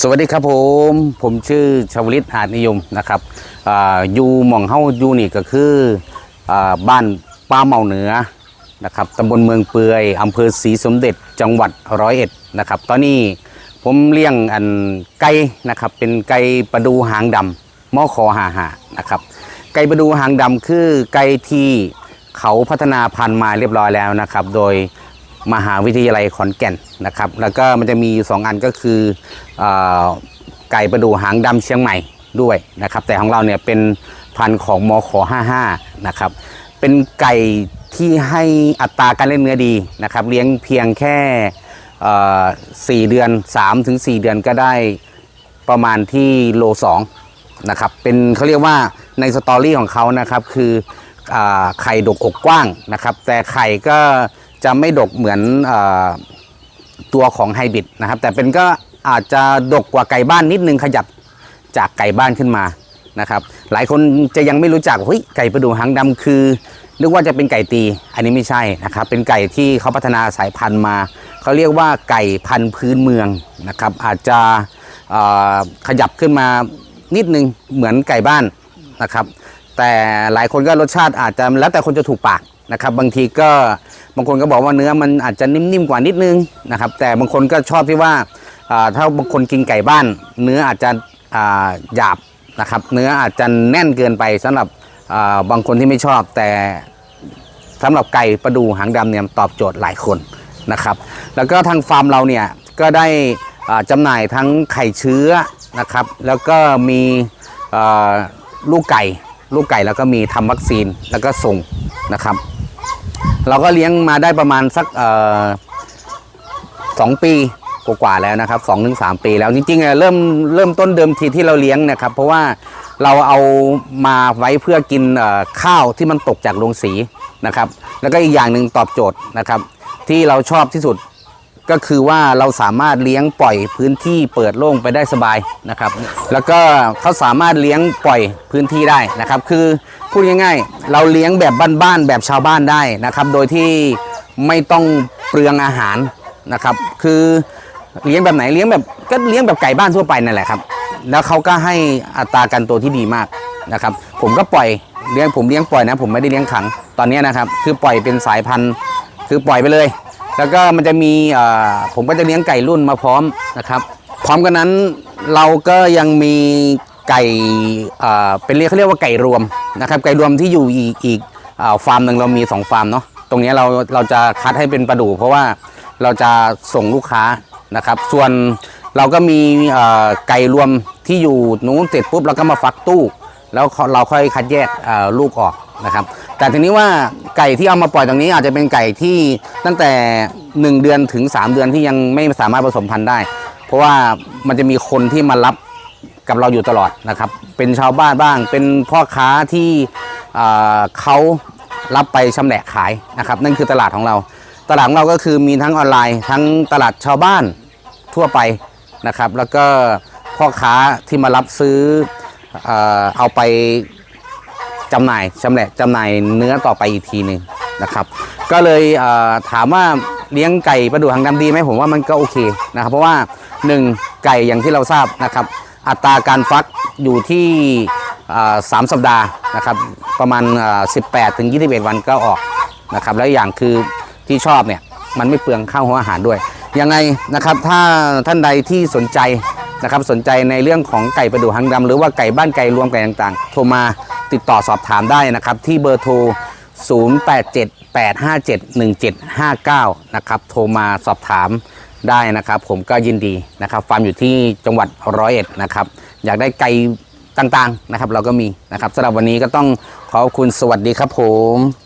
สวัสดีครับผม ผมชื่อชวลิตอาจนิยมนะครับออยู่หม่องเฮาอยู่นี่ก็คืออบ้านป้าเมาเหนือนะครับตำบลเมืองเปือยอำเภอศรีสมเด็จจังหวัดร้อยเอ็ดนะครับ ตอนนี้ผมเลี้ยงอันไก่นะครับ เป็นไก่ประดูหางดำมอคอหาหานะครับ ไก่ประดูหางดำคือไก่ที่เขาพัฒนาพันธุ์มาเรียบร้อยแล้วนะครับ โดย มหาวิทยาลัยขอนแก่นนะครับ แล้วก็มันจะมีอยู่สองอันก็คืออไก่ประดูหางดำเชียงใหม่ด้วยนะครับ แต่ของเราเนี่ยเป็นพันธุ์ของมข55นะครับ เป็นไก่ที่ให้อัตราการเล่นเนื้อดีนะครับ เลี้ยงเพียงแค่สี่เดือน3ถึง4เดือนก็ได้ประมาณที่โล2นะครับ เป็นเขาเรียกว่าในสตอรี่ของเขานะครับคืออไข่ดกอกกว้างนะครับ แต่ไข่ก็ จะไม่ดกเหมือนอตัวของไฮบริดนะครับ แต่เป็นก็อาจจะดกกว่าไก่บ้านนิดนึงขยับจากไก่บ้านขึ้นมานะครับ หลายคนจะยังไม่รู้จักเฮ้ยไก่ประดูหางดำคือนึกว่าจะเป็นไก่ตี อันนี้ไม่ใช่นะครับ เป็นไก่ที่เขาพัฒนาสายพันธุ์มาเขาเรียกว่าไก่พันธุ์พื้นเมืองนะครับ อาจจะขยับขึ้นมานิดนึงเหมือนไก่บ้านนะครับ แต่หลายคนก็รสชาติอาจจะแล้วแต่คนจะถูกปาก นะครับ บางทีก็บางคนก็บอกว่าเนื้อมันอาจจะนิ่มๆกว่านิดนึงนะครับ แต่บางคนก็ชอบที่ว่าถ้าบางคนกินไก่บ้าน เนื้ออาจจะหยาบนะครับ เนื้ออาจจะแน่นเกินไปสำหรับบางคนที่ไม่ชอบ แต่สำหรับไก่ประดูหางดำเนี่ยตอบโจทย์หลายคนนะครับ แล้วก็ทางฟาร์มเราเนี่ยก็ได้อ่าจำหน่ายทั้งไข่เชื้อนะครับ แล้วก็มีลูกไก่ ลูกไก่แล้วก็มีทำวัคซีนแล้วก็ส่งนะครับ เราก็เลี้ยงมาได้ประมาณสักสองปีกว่าแล้วนะครับสองถึงสามปีแล้วจริงๆเริ่มเริ่มต้นเดิมทีที่เราเลี้ยงนะครับ เพราะว่าเราเอามาไว้เพื่อกินข้าวที่มันตกจากโรงสีนะครับ แล้วก็อีกอย่างหนึ่งตอบโจทย์นะครับ ที่เราชอบที่สุด ก็คือว่าเราสามารถเลี้ยงปล่อยพื้นที่เปิดโล่งไปได้สบายนะครับ แล้วก็เขาสามารถเลี้ยงปล่อยพื้นที่ได้นะครับ คือพูดง่ายๆ เราเลี้ยงแบบบ้านๆแบบชาวบ้านได้นะครับ โดยที่ไม่ต้องเปลืองอาหารนะครับ คือเลี้ยงแบบไหนเลี้ยงแบบก็เลี้ยงแบบไก่บ้านทั่วไปนั่นแหละครับ แล้วเขาก็ให้อัตราการโตที่ดีมากนะครับ ผมก็ปล่อยเลี้ยงผมเลี้ยงปล่อยนะ ผมไม่ได้เลี้ยงขังตอนนี้นะครับ คือปล่อยเป็นสายพันธุ์ คือปล่อยไปเลย แล้วก็มันจะมีผมก็จะเลี้ยงไก่รุ่นมาพร้อมนะครับ พร้อมกันนั้นเราก็ยังมีไก่เป็นเรียกเขาเรียกว่าไก่รวมนะครับ ไก่รวมที่อยู่อีกอีกอฟาร์มหนึ่งเรามีสองฟาร์มเนาะตรงนี้เราเราจะคัดให้เป็นประดู เพราะว่าเราจะส่งลูกค้านะครับ ส่วนเราก็มีไก่รวมที่อยู่นู้นเสร็จปุ๊บเราก็มาฟักตู้ แล้วเราค่อยคัดแยกลูกออกนะครับ แต่ทีนี้ว่าไก่ที่เอามาปล่อยตรงนี้อาจจะเป็นไก่ที่ตั้งแต่ 1 เดือนถึง 3 เดือนที่ยังไม่สามารถผสมพันธุ์ได้ เพราะว่ามันจะมีคนที่มารับกับเราอยู่ตลอดนะครับ เป็นชาวบ้านบ้าง เป็นพ่อค้าที่เเขารับไปชำแหละขายนะครับ นั่นคือตลาดของเรา ตลาดของเราก็คือมีทั้งออนไลน์ ทั้งตลาดชาวบ้านทั่วไปนะครับ แล้วก็พ่อค้าที่มารับซื้อเอาไป จำหน่ายชำแหละจำหน่ายเนื้อต่อไปอีกทีหนึ่งนะครับ ก็เลยเอ่อถามว่าเลี้ยงไก่ประดูหางดำดีไหมผมว่ามันก็โอเคนะครับ เพราะว่า 1 ไก่อย่างที่เราทราบนะครับ อัตราการฟักอยู่ที่อ่อสามสัปดาห์นะครับประมาณอ่อ18ถึง21 วันก็ออกนะครับแล้วอย่างคือที่ชอบเนี่ยมันไม่เปลืองข้าวหัวอาหารด้วยยังไงนะครับถ้าท่านใดที่สนใจ นะครับสนใจในเรื่องของไก่ประดูหางดำหรือว่าไก่บ้านไก่รวมไก่ต่างๆ โทรมาติดต่อสอบถามได้นะครับที่เบอร์โทร 0878571759 นะครับโทรมาสอบถามได้นะครับ ผมก็ยินดีนะครับฟาร์มอยู่ที่จังหวัดร้อยเอ็ดนะครับอยากได้ไก่ต่างๆนะครับเราก็มีนะครับสำหรับวันนี้ก็ต้องขอบคุณสวัสดีครับผม